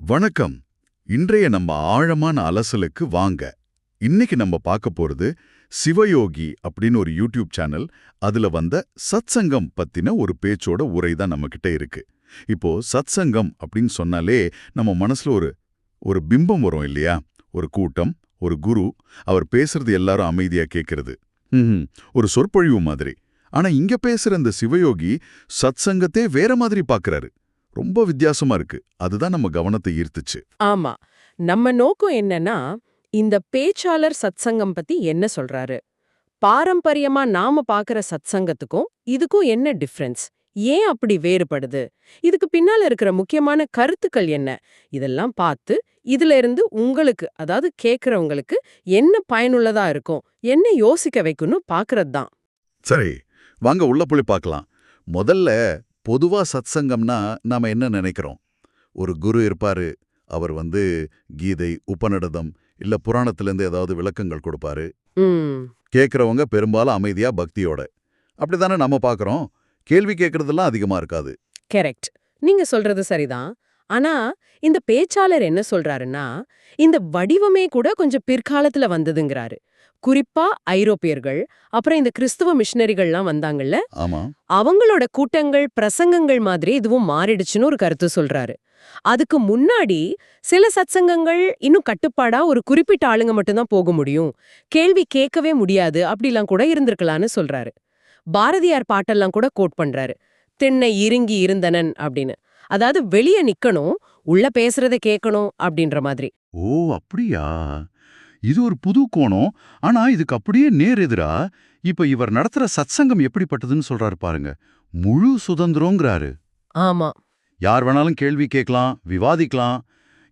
வணக்கம். இன்றைய நம்ம ஆழமான அலசலுக்கு வாங்க. இன்னைக்கு நம்ம பார்க்க போறது சிவயோகி அப்படின்னு ஒரு யூடியூப் சேனல். அதுல வந்த சத்சங்கம் பத்தின ஒரு பேச்சோட உரை தான் நம்மகிட்ட இருக்கு. இப்போ சத்சங்கம் அப்படின்னு சொன்னாலே நம்ம மனசுல ஒரு ஒரு பிம்பம் வரும் இல்லையா? ஒரு கூட்டம் ஒரு குரு அவர் பேசுறது எல்லாரும் அமைதியா கேட்கறது ஒரு சொற்பொழிவு மாதிரி. ஆனா இங்க பேசுற இந்த சிவயோகி சத்சங்கத்தே வேற மாதிரி பாக்குறாரு. ரொம்ப வித்தியாசமா இருக்கு. அதுதான் நம்ம கவனத்தை ஈர்த்துச்சு. ஆமா. நம்ம நோக்கம் என்னன்னா இந்த பேச்சாளர் சத்சங்கம் பத்தி என்ன சொல்றாரு? பாரம்பரியமா நாம பாக்குற சத்சங்கத்துக்கும் இதுக்கும் என்ன டிஃபரன்ஸ்? ஏன் அப்படி வேறுபடுது? இதுக்கு பின்னால இருக்கிற முக்கியமான கருத்துக்கள் என்ன? இதெல்லாம் பார்த்து இதுல இருந்து உங்களுக்கு அதாவது கேக்குறவங்களுக்கு என்ன பயனுள்ளதா இருக்கும்? என்ன யோசிக்க வைக்கணும்? பாக்குறது தான் சரி வாங்க உள்ள போய் பார்க்கலாம். முதல்ல பொதுவா சத்சங்கம்னா நாம என்ன நினைக்கிறோம்? ஒரு குரு இருப்பாரு அவர் வந்து கீதை உபநிடதம் இல்ல புராணத்திலேருந்து ஏதாவது விளக்கங்கள் கொடுப்பாரு. கேட்கறவங்க பெரும்பாலும் அமைதியா பக்தியோட. அப்படிதானே நம்ம பார்க்கறோம் கேள்வி கேட்கறதெல்லாம் அதிகமா இருக்காது. கரெக்ட். நீங்க சொல்றது சரிதான். ஆனா இந்த பேச்சாளர் என்ன சொல்றாருன்னா இந்த வடிவமே கூட கொஞ்சம் பிற்காலத்துல வந்ததுங்கிறாரு. குறிப்பா ஐரோப்பியர்கள் அப்புறம் இந்த கிறிஸ்துவ மிஷனரிகள்லாம் வந்தாங்கல்ல அவங்களோட கூட்டங்கள் பிரசங்கங்கள் மாதிரி இதுவும் மாறிடுச்சுன்னு ஒரு கருத்து சொல்றாரு. அதுக்கு முன்னாடி சில சத்சங்கங்கள் இன்னும் கட்டுப்பாடா ஒரு குறிப்பிட்ட ஆளுங்க மட்டும்தான் போக முடியும். கேள்வி கேட்கவே முடியாது அப்படிலாம் கூட இருந்திருக்கலான்னு சொல்றாரு. பாரதியார் பாட்டெல்லாம் கூட கோட் பண்றாரு. திண்ணை இறுங்கி இருந்தனன் அப்படின்னு. அதாவது வெளியே நிக்கணும் உள்ள பேசுறத கேட்கணும் அப்படின்ற மாதிரி. ஓ அப்படியா? இது ஒரு புது கோணம். ஆனா இதுக்கு அப்படியே நேர் எதிரா? இப்ப இவர் நடத்துற சத்சங்கம் எப்படிப்பட்டதுன்னு சொல்றாரு பாருங்க. முழு சுதந்திரங்கிறாரு ஆமா. யார் வேணாலும் கேள்வி கேட்கலாம் விவாதிக்கலாம்.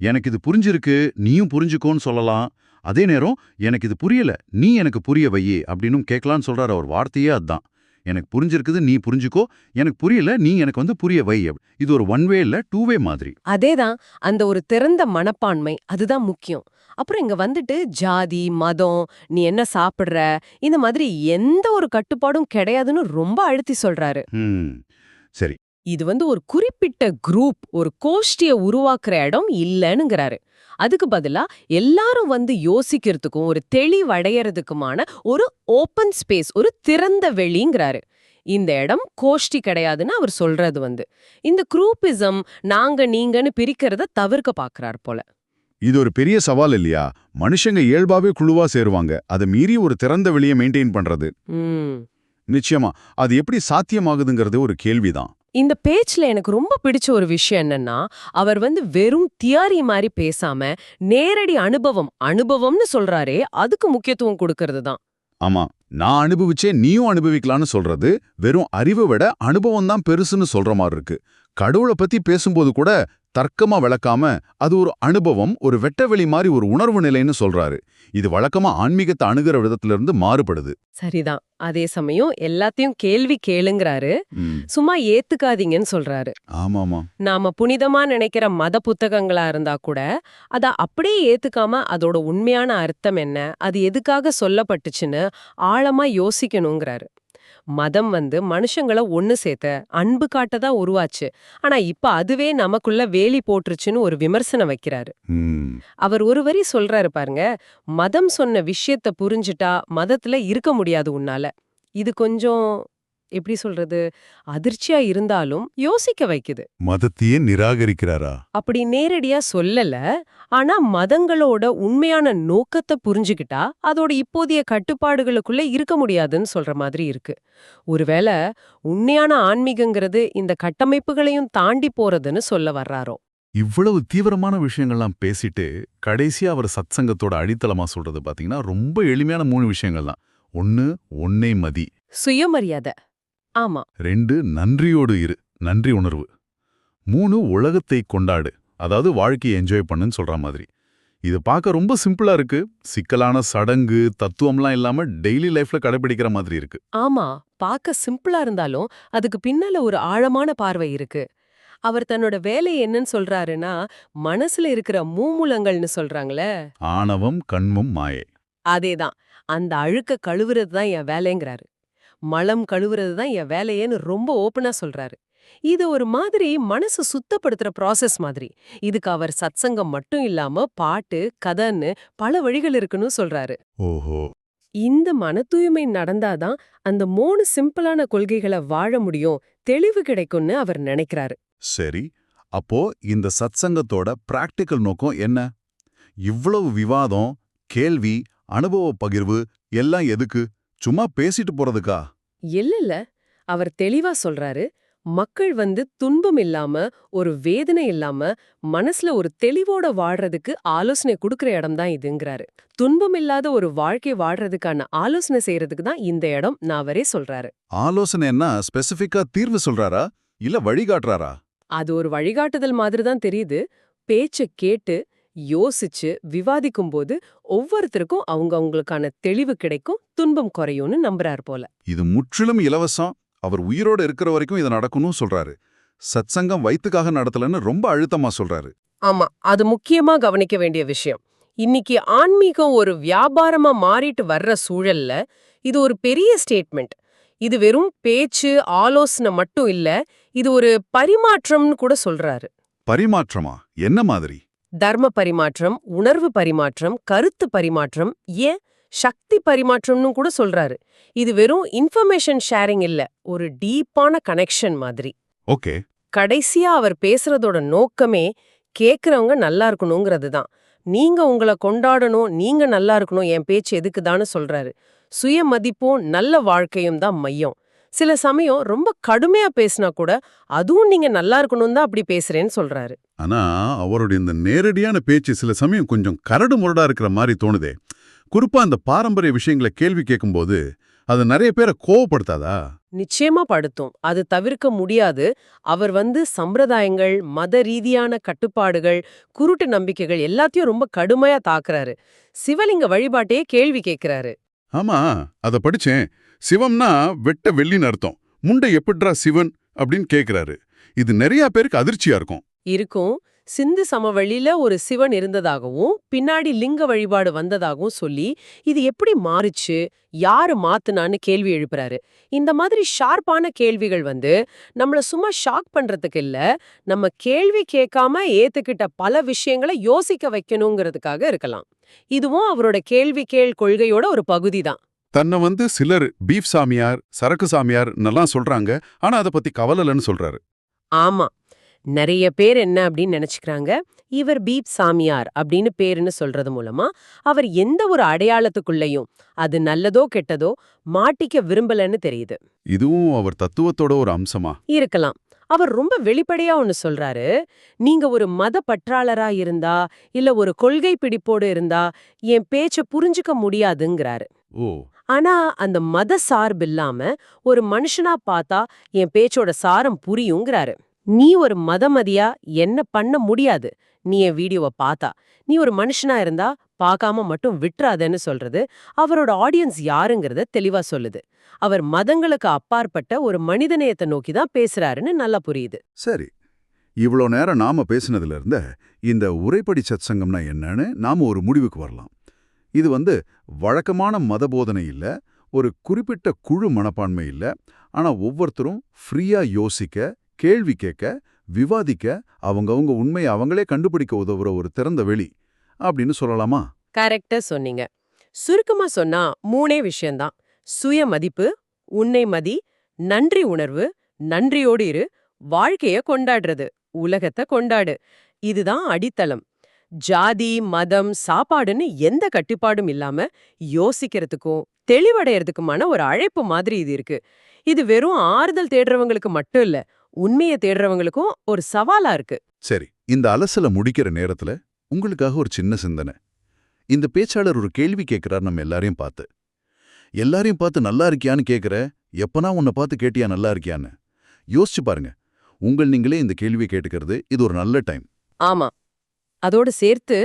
எனக்கு இது புரிஞ்சிருக்கு நீயும் புரிஞ்சுக்கோன்னு சொல்லலாம். அதே நேரம் எனக்கு இது புரியல நீ எனக்கு புரிய வையே அப்படின்னும் கேட்கலான்னு சொல்றாரு. அவர் வார்த்தையே அதான். எனக்கு புரிஞ்சிருக்குது நீ புரிஞ்சுக்கோ. எனக்கு புரியல நீ எனக்கு வந்து புரிய வை. இது ஒரு ஒன் வே இல்ல டூ வே மாதிரி. அதேதான் அந்த ஒரு திறந்த மனப்பான்மை அதுதான் முக்கியம். அப்புறம் இங்க வந்துட்டு ஜாதி மதம் நீ என்ன சாப்பிடுற இந்த மாதிரி எந்த ஒரு கட்டுப்பாடும் கிடையாதுன்னு ரொம்ப அழுத்தி சொல்றாரு. சரி. இது வந்து ஒரு குறிப்பிட்ட குரூப் ஒரு கோஷ்டிய உருவாக்குற இடம் இல்லைன்னுங்கிறாரு. அதுக்கு பதிலா எல்லாரும் வந்து யோசிக்கிறதுக்கும் ஒரு தெளிவடையறதுக்குமான ஒரு ஓப்பன் ஸ்பேஸ் ஒரு திறந்த வெளிங்கிறாரு. இந்த இடம் கோஷ்டி கிடையாதுன்னு அவர் சொல்றது வந்து. இந்த குரூப்பிசம் நாங்க நீங்கன்னு பிரிக்கிறத தவிர்க்க பாக்குறார் போல. இது ஒரு பெரிய சவால் இல்லையா? மனுஷங்க இயல்பாவே குழுவா சேருவாங்க. அதை மீறி ஒரு திறந்த வெளியை மெயின்டைன் பண்றது. நிச்சயமா. அது எப்படி சாத்தியமாகுதுங்கிறது ஒரு கேள்விதான். இந்த பேச்சுல எனக்கு ரொம்ப பிடிச்ச ஒரு விஷயம் என்னன்னா அவர் வந்து வெறும் தியாரி மாதிரி பேசாம நேரடி அனுபவம் அனுபவம்னு சொல்றாரே அதுக்கு முக்கியத்துவம் கொடுக்கறது தான். ஆமா நான் அனுபவிச்சே நீயும் அனுபவிக்கலாம்னு சொல்றது வெறும் அறிவை விட அனுபவம் தான் பெருசுன்னு சொல்ற மாதிரி இருக்கு. கடவுளை பத்தி பேசும்போது கூட தர்க்கமா விளக்காம அது ஒரு அனுபவம் ஒரு வெட்டவெளி மாதிரி ஒரு உணர்வு நிலைன்னு சொல்றாரு. இது வழக்கமா ஆன்மீகத்தை அணுகிற விதத்துல இருந்து மாறுபடுது. சரிதான். அதே சமயம் எல்லாத்தையும் கேள்வி கேளுங்கிறாரு. சும்மா ஏத்துக்காதீங்கன்னு சொல்றாரு. ஆமாமா. நாம புனிதமா நினைக்கிற மத புத்தகங்களா இருந்தா கூட அத அப்படியே ஏத்துக்காம அதோட உண்மையான அர்த்தம் என்ன அது எதுக்காக சொல்லப்பட்டுச்சுன்னு ஆழமா யோசிக்கணுங்கிறாரு. மதம் வந்து மனுஷங்கள ஒண்ணு சேர்த்த அன்பு காட்டதான் உருவாச்சு. ஆனா இப்ப அதுவே நமக்குள்ள வேலி போட்டுருச்சுன்னு ஒரு விமர்சனம் வைக்கிறாரு. அவர் ஒரு வரி சொல்றாரு பாருங்க மதம் சொன்ன விஷயத்த புரிஞ்சுட்டா மதத்துல இருக்க முடியாது உன்னால. இது கொஞ்சம் எப்படி சொல்றது? அதிர்ச்சியா இருந்தாலும் யோசிக்க வைக்குது. மதத்தையே நிராகரிக்கிறாரா? அப்படி நேரடியா சொல்லல. ஆனா மதங்களோட உண்மையான நோக்கத்தை புரிஞ்சுக்கிட்டா அதோட இப்போதைய கட்டுப்பாடுகளுக்குள்ள இருக்க முடியாதுன்னு சொல்ற மாதிரி இருக்கு. ஒருவேளை உண்மையான ஆன்மீகங்கிறது இந்த கட்டமைப்புகளையும் தாண்டி போறதுன்னு சொல்ல வர்றாரோ? இவ்வளவு தீவிரமான விஷயங்கள்லாம் பேசிட்டு கடைசியா அவர் சத்சங்கத்தோட அடித்தளமா சொல்றது பாத்தீங்கன்னா ரொம்ப எளிமையான மூணு விஷயங்கள் தான் ஒன்னு ஒன்னே மதி. சுயமரியாதை. ஆமா. ரெண்டு நன்றியோடு இரு. நன்றி உணர்வு. மூணு உலகத்தை கொண்டாடு. அதாவது வாழ்க்கையை என்ஜாய் பண்ணுன்னு சொல்ற மாதிரி. இது பார்க்க ரொம்ப சிம்பிளா இருக்கு. சிக்கலான சடங்கு தத்துவம்லாம் இல்லாம டெய்லி லைஃப்ல கடைபிடிக்கிற மாதிரி இருக்கு. ஆமா. பார்க்க சிம்பிளா இருந்தாலும் அதுக்கு பின்னால ஒரு ஆழமான பார்வை இருக்கு. அவர் தன்னோட வேலை என்னன்னு சொல்றாருன்னா மனசுல இருக்கிற மூமுலங்கள்னு சொல்றாங்களே. ஆணவம் கண்மும் மாயை. அதேதான். அந்த அழுக்க கழுவுறது தான் என் வேலைங்கிறாரு. மலம் கழுவுறது தான் என் வேலையேன்னு ரொம்ப ஓப்பனா சொல்றாரு. இது ஒரு மாதிரி மனசு சுத்தப்படுத்துற ப்ராசஸ் மாதிரி. இதுக்கு அவர் சத்சங்கம் மட்டும் இல்லாம பாட்டு கதைன்னு பல வழிகள் இருக்குன்னு சொல்றாரு. ஓஹோ. இந்த மன தூய்மை நடந்தாதான் அந்த மூணு சிம்பிளான கொள்கைகளை வாழ முடியும் தெளிவு கிடைக்கும்னு அவர் நினைக்கிறாரு. சரி அப்போ இந்த சத்சங்கத்தோட பிராக்டிக்கல் நோக்கம் என்ன? இவ்வளவு விவாதம் கேள்வி அனுபவ பகிர்வு எல்லாம் எதுக்கு? சும்மா பேசிட்டு போறதுக்கா? இல்லல்ல அவர் தெளிவா சொல்றாரு மக்கள் வந்து துன்பம் இல்லாம ஒரு வேதனை இல்லாம மனசுல ஒரு தெளிவோட வாழ்றதுக்கு ஆலோசனை கொடுக்கற இடம் தான் இதுங்கிறாரு. துன்பம் இல்லாத ஒரு வாழ்க்கை வாழ்றதுக்கான ஆலோசனை செய்யறதுக்கு தான் இந்த இடம் நான் அவரே சொல்றாரு. ஆலோசனைன்னா ஸ்பெசிஃபிக்கா தீர்வு சொல்றாரா? இல்ல வழிகாட்டுறாரா? அது ஒரு வழிகாட்டுதல் மாதிரி தான் தெரியுது. பேச்ச கேட்டு யோசிச்சு விவாதிக்கும் போது ஒவ்வொருத்தருக்கும் அவங்க அவங்களுக்கான தெளிவு கிடைக்கும் துன்பம் குறையும்னு நம்புறார் போல. இது முற்றிலும் இலவசம். அவர் உயிரோட இருக்கிற வரைக்கும் இது நடக்கணும் சொல்றாரு. சத்சங்கம் வயித்துக்காக நடத்தலன்னு ரொம்ப அழுத்தமா சொல்றாரு. ஆமா அது முக்கியமா கவனிக்க வேண்டிய விஷயம். இன்னைக்கு ஆன்மீகம் ஒரு வியாபாரமா மாறிட்டு வர்ற சூழல்ல இது ஒரு பெரிய ஸ்டேட்மெண்ட் இது வெறும் பேச்சு ஆலோசனை மட்டும் இல்ல இது ஒரு பரிமாற்றம்னு கூட சொல்றாரு. பரிமாற்றமா? என்ன மாதிரி? தர்ம பரிமாற்றம் உணர்வு பரிமாற்றம் கருத்து பரிமாற்றம் ஏன்? சக்தி பரிமாற்றம்னு கூட சொல்றாரு. இது வெறும் இன்ஃபர்மேஷன் ஷேரிங் இல்ல ஒரு டீப்பான கனெக்ஷன் மாதிரி. ஓகே. கடைசியா அவர் பேசுறதோட நோக்கமே கேக்குறவங்க நல்லா இருக்கணுங்கிறது தான். நீங்க உங்களை கொண்டாடணும் நீங்க நல்லா இருக்கணும் என் பேச்சு எதுக்குதான்னு சொல்றாரு. சுய மதிப்பும் நல்ல வாழ்க்கையும் தான் மையம். சில சமயம் ரொம்ப கடுமையா பேசினா கூட அதுவும் நீங்க நல்லா இருக்கணும் தான் அப்படி பேசுறேன்னு சொல்றாரு. ஆனா அவருடைய இந்த நேரடியான பேச்சு சில சமயம் கொஞ்சம் கரடு முரடா இருக்கிற மாதிரி தோணுதே. குறிப்பா அந்த பாரம்பரிய விஷயங்களை கேள்வி கேட்கும்போது அது நிறைய பேரை கோவப்படுத்தாதா? நிச்சயமா படுத்தும். அது தவிர்க்க முடியாது. அவர் வந்து சம்பிரதாயங்கள் மத ரீதியான கட்டுப்பாடுகள் குருட்டு நம்பிக்கைகள் எல்லாத்தையும் ரொம்ப கடுமையா தாக்குறாரு. சிவலிங்க வழிபாட்டையே கேள்வி கேட்கிறாரு. ஆமா அத படிச்சேன். சிவம்னா வெட்ட வெள்ளின்னு அர்த்தம். முண்டை எப்படிரா சிவன்? அப்படின்னு கேக்குறாரு. இது நிறைய பேருக்கு அதிர்ச்சியா இருக்கும். இருக்கும். சிந்து சமவெளியில ஒரு சிவன் இருந்ததாகவும் பின்னாடி லிங்க வழிபாடு வந்ததாகவும் சொல்லி இது எப்படி மாறுச்சு? யாரு மாத்துனான்னு கேள்வி எழுப்புறாரு. இந்த மாதிரி ஷார்ப்பான கேள்விகள் வந்து நம்மள சும்மா ஷாக் பண்றதுக்கு இல்ல நம்ம கேள்வி கேட்காம ஏத்துக்கிட்ட பல விஷயங்களை யோசிக்க வைக்கணுங்கிறதுக்காக இருக்கலாம். இதுவும் அவரோட கேள்வி கேள் கொள்கையோட ஒரு பகுதி தான் தன்னை வந்து சிலர் பீஃப் சாமியார் சரக்கு சாமியார் நல்லா சொல்றாங்க. ஆனா அதை பத்தி கவலைன்னு சொல்றாரு. ஆமா. நிறைய பேர் என்ன அப்படின்னு நினைச்சுக்கிறாங்க? இவர் பீப் சாமியார் அப்படின்னு பேருன்னு சொல்றது மூலமா அவர் எந்த ஒரு அடையாளத்துக்குள்ளேயும் அது நல்லதோ கெட்டதோ மாட்டிக்க விரும்பலன்னு தெரியுது. இதுவும் அவர் தத்துவத்தோட ஒரு அம்சமா? இருக்கலாம். அவர் ரொம்ப வெளிப்படையா ஒன்னு சொல்றாரு. நீங்க ஒரு மத பற்றாளரா இருந்தா இல்ல ஒரு கொள்கை பிடிப்போடு இருந்தா என் பேச்ச புரிஞ்சுக்க முடியாதுங்கிறாரு. ஓ. ஆனா அந்த மத சார்பு இல்லாம ஒரு மனுஷனா பார்த்தா என் பேச்சோட சாரம் புரியுங்கிறாரு. நீ ஒரு மதமதியா என்ன பண்ண முடியாது? நீ என் வீடியோவை பார்த்தா. நீ ஒரு மனுஷனா இருந்தா பார்க்காம மட்டும் விட்டுறாதேன்னு சொல்றது அவரோட ஆடியன்ஸ் யாருங்கிறத தெளிவா சொல்லுது. அவர் மதங்களுக்கு அப்பாற்பட்ட ஒரு மனிதநேயத்தை நோக்கி தான் பேசுறாருன்னு நல்லா புரியுது. சரி. இவ்வளோ நேரம் நாம பேசினதுல இருந்த இந்த உரைப்படி சத்சங்கம்னா என்னன்னு நாம ஒரு முடிவுக்கு வரலாம். இது வந்து வழக்கமான மத போதனை இல்ல ஒரு குறிப்பிட்ட குழு மனப்பான்மை இல்ல ஆனா ஒவ்வொருத்தரும் ஃப்ரீயா யோசிக்க கேள்வி கேட்க விவாதிக்க அவங்கவங்க உண்மையை அவங்களே கண்டுபிடிக்க உதவுற ஒரு திறந்த வெளி அப்படின்னு சொல்லலாமா? கரெக்டா சொன்னீங்க. சுருக்கமா சொன்னா மூணே விஷயம்தான். சுய மதிப்பு உன்னை மதி நன்றி உணர்வு நன்றியோடு இரு வாழ்க்கைய கொண்டாடுறது உலகத்தை கொண்டாடு. இதுதான் அடித்தளம். ஜாதி மதம் சாப்பாடுன்னு எந்த கட்டுப்பாடும் இல்லாம யோசிக்கிறதுக்கும் தெளிவடையறதுக்குமான ஒரு அழைப்பு மாதிரி இது இருக்கு. இது வெறும் ஆறுதல் தேடுறவங்களுக்கு மட்டும் இல்ல உண்மையை தேடுறவங்களுக்கும் ஒரு சவாலா இருக்கு. சரி இந்த அலசல முடிக்கிற நேரத்துல உங்களுக்காக ஒரு சின்ன சிந்தனை. இந்த பேச்சாளர் ஒரு கேள்வி கேட்கிறார் நம்ம எல்லாரையும் பார்த்து. எல்லாரையும் பார்த்து நல்லா இருக்கியான்னு கேட்கிற எப்பனா உன்னை பார்த்து கேட்டியா நல்லா இருக்கியான்னு? யோசிச்சு பாருங்க. உங்கள் நீங்களே இந்த கேள்வியை கேட்டுக்கிறது இது ஒரு நல்ல டைம். ஆமா. அதோட சேர்த்து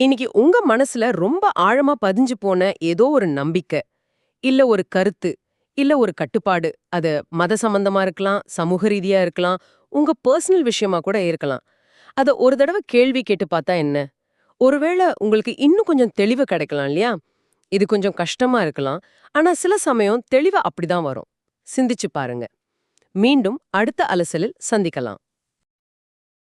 இன்னைக்கு உங்க மனசுல ரொம்ப ஆழமா பதிஞ்சு போன ஏதோ ஒரு நம்பிக்கை இல்ல ஒரு கருத்து இல்ல ஒரு கட்டுப்பாடு அது மத சம்பந்தமா இருக்கலாம் சமூக ரீதியா இருக்கலாம் உங்க பர்சனல் விஷயமா கூட இருக்கலாம். அத ஒரு தடவை கேள்வி கேட்டு பார்த்தா என்ன? ஒருவேளை உங்களுக்கு இன்னும் கொஞ்சம் தெளிவு கிடைக்கலாம் இல்லையா? இது கொஞ்சம் கஷ்டமா இருக்கலாம் ஆனா சில சமயம் தெளிவு அப்படிதான் வரும். சிந்திச்சு பாருங்க. மீண்டும் அடுத்த அலசலில் சந்திக்கலாம்.